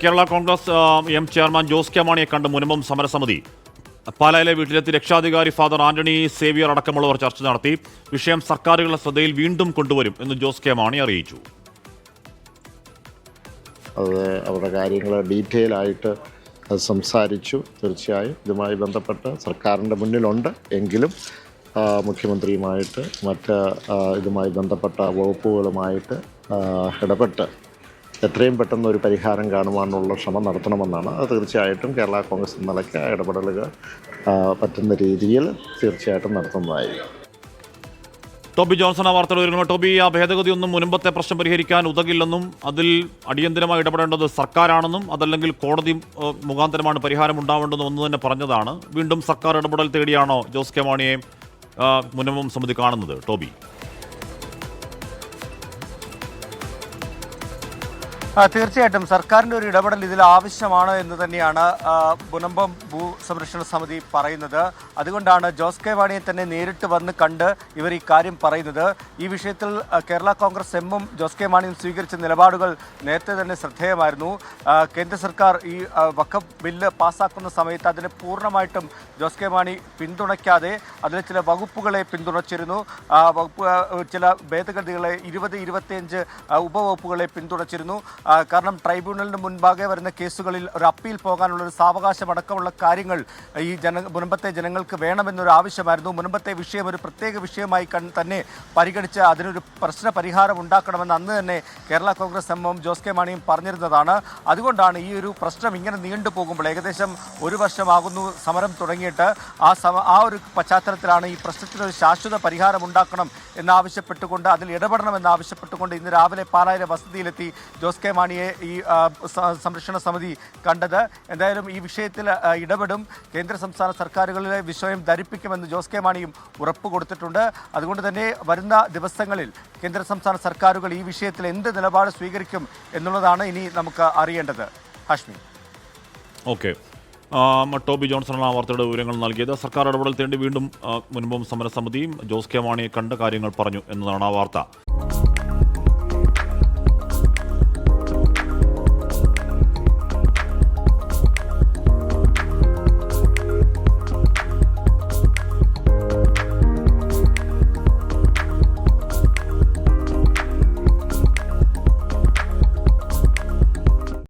Kerala Congress M chairman Jose K മാണിയെ കണ്ട് മുനമ്പം സമരസമിതി. പാലായിലെ വീട്ടിലെത്തി രക്ഷാധികാരി ഫാദർ ആന്റണി സേവിയർ അടക്കമുള്ളവർ ചർച്ച നടത്തി. വിഷയം സർക്കാരുകളുടെ ശ്രദ്ധയിൽ വീണ്ടും കൊണ്ടുവരും എന്ന് ജോസ് കെ മാണി അറിയിച്ചു. അത് അവരുടെ കാര്യങ്ങൾ ഡീറ്റെയിൽ ആയിട്ട് സംസാരിച്ചു. തീർച്ചയായും ഇതുമായി ബന്ധപ്പെട്ട് സർക്കാരിന്റെ മുന്നിലുണ്ട് എങ്കിലും മുഖ്യമന്ത്രിയുമായിട്ട് മറ്റ് ഇതുമായി ബന്ധപ്പെട്ട വകുപ്പുകളുമായിട്ട് ഇടപെട്ട് എത്രയും പെട്ടെന്ന് ഒരു പരിഹാരം കാണുവാനുള്ള ശ്രമം നടത്തണമെന്നാണ്. അത് തീർച്ചയായിട്ടും കേരള കോൺഗ്രസ് നിലയ്ക്ക് ഇടപെടലുകൾ പറ്റുന്ന രീതിയിൽ തീർച്ചയായിട്ടും നടത്തുന്നതായിരിക്കും. ടോബി ജോൺസൺ ആ വാർത്തകൾ വരുന്നു. ടോബി ആ ഭേദഗതി ഒന്നും മുൻപത്തെ പ്രശ്നം പരിഹരിക്കാൻ ഉതകില്ലെന്നും അതിൽ അടിയന്തരമായി ഇടപെടേണ്ടത് സർക്കാരാണെന്നും അതല്ലെങ്കിൽ കോടതി മുഖാന്തരമാണ് പരിഹാരം ഉണ്ടാവേണ്ടതെന്നും ഒന്ന് തന്നെ പറഞ്ഞതാണ്. വീണ്ടും സർക്കാർ ഇടപെടൽ തേടിയാണോ ജോസ് കെ മാണിയെ മുനമ്പം സമിതി കാണുന്നത്? ടോബി. തീർച്ചയായിട്ടും സർക്കാരിന്റെ ഒരു ഇടപെടൽ ഇതിൽ ആവശ്യമാണ് എന്ന് തന്നെയാണ് പുനമ്പം ഭൂ സംരക്ഷണ സമിതി പറയുന്നത്. അതുകൊണ്ടാണ് ജോസ് കെ വാണിയെ തന്നെ നേരിട്ട് വന്ന് കണ്ട് ഇവർ ഈ കാര്യം പറയുന്നത്. ഈ വിഷയത്തിൽ കേരള കോൺഗ്രസ് എമ്മും ജോസ് കെ മാണിയും സ്വീകരിച്ച നിലപാടുകൾ നേരത്തെ തന്നെ ശ്രദ്ധേയമായിരുന്നു. കേന്ദ്ര സർക്കാർ ഈ വഖഫ് ബില്ല് പാസ്സാക്കുന്ന സമയത്ത് അതിനെ പൂർണമായിട്ടും ജോസ് കെ മാണി പിന്തുണയ്ക്കാതെ അതിലെ ചില വകുപ്പുകളെ പിന്തുണച്ചിരുന്നു. ചില ഭേദഗതികളെ ഇരുപത് ഇരുപത്തിയഞ്ച് ഉപവകുപ്പുകളെ പിന്തുണച്ചിരുന്നു. കാരണം ട്രൈബ്യൂണലിന് മുൻപാകെ വരുന്ന കേസുകളിൽ ഒരു അപ്പീൽ പോകാനുള്ള ഒരു സാവകാശം അടക്കമുള്ള കാര്യങ്ങൾ ഈ ജന മുൻപത്തെ ജനങ്ങൾക്ക് വേണമെന്നൊരു ആവശ്യമായിരുന്നു. മുൻപത്തെ വിഷയം ഒരു പ്രത്യേക വിഷയമായി തന്നെ പരിഗണിച്ച് അതിനൊരു പ്രശ്ന പരിഹാരം ഉണ്ടാക്കണമെന്ന് അന്ന് തന്നെ കേരള കോൺഗ്രസ് എമ്മും ജോസ് കെ മാണിയും പറഞ്ഞിരുന്നതാണ്. അതുകൊണ്ടാണ് ഈ ഒരു പ്രശ്നം ഇങ്ങനെ നീണ്ടു പോകുമ്പോൾ ഏകദേശം ഒരു വർഷമാകുന്നു സമരം തുടങ്ങിയിട്ട് ആ സമ ആ ഒരു പശ്ചാത്തലത്തിലാണ് ഈ പ്രശ്നത്തിനൊരു ശാശ്വത പരിഹാരം ഉണ്ടാക്കണം എന്നാവശ്യപ്പെട്ടുകൊണ്ട് അതിൽ ഇടപെടണമെന്ന് ആവശ്യപ്പെട്ടുകൊണ്ട് ഇന്ന് രാവിലെ പാലായിലെ വസതിയിലെത്തി ജോസ് കെ മാണിയെ ഈ സംരക്ഷണ സമിതി കണ്ടത്. എന്തായാലും ഈ വിഷയത്തിൽ ഇടപെടും. കേന്ദ്ര സംസ്ഥാന സർക്കാരുകളിലെ വിഷയം ധരിപ്പിക്കുമെന്ന് ജോസ് കെ മാണിയും ഉറപ്പ് കൊടുത്തിട്ടുണ്ട്. അതുകൊണ്ട് തന്നെ വരുന്ന ദിവസങ്ങളിൽ കേന്ദ്ര സംസ്ഥാന സർക്കാരുകൾ ഈ വിഷയത്തിൽ എന്ത് നിലപാട് സ്വീകരിക്കും എന്നുള്ളതാണ് ഇനി നമുക്ക് അറിയേണ്ടത്. ഹാഷ്മി. ഓക്കെ. ടോബി ജോൺസണാണ് ആ വാർത്തയുടെ വിവരങ്ങൾ നൽകിയത്. സർക്കാർ ഇടപെടൽ തേണ്ടി വീണ്ടും മുൻപും സമരസമിതിയും ജോസ് കെ മാണിയെ കണ്ട കാര്യങ്ങൾ പറഞ്ഞു എന്നതാണ് ആ വാർത്ത.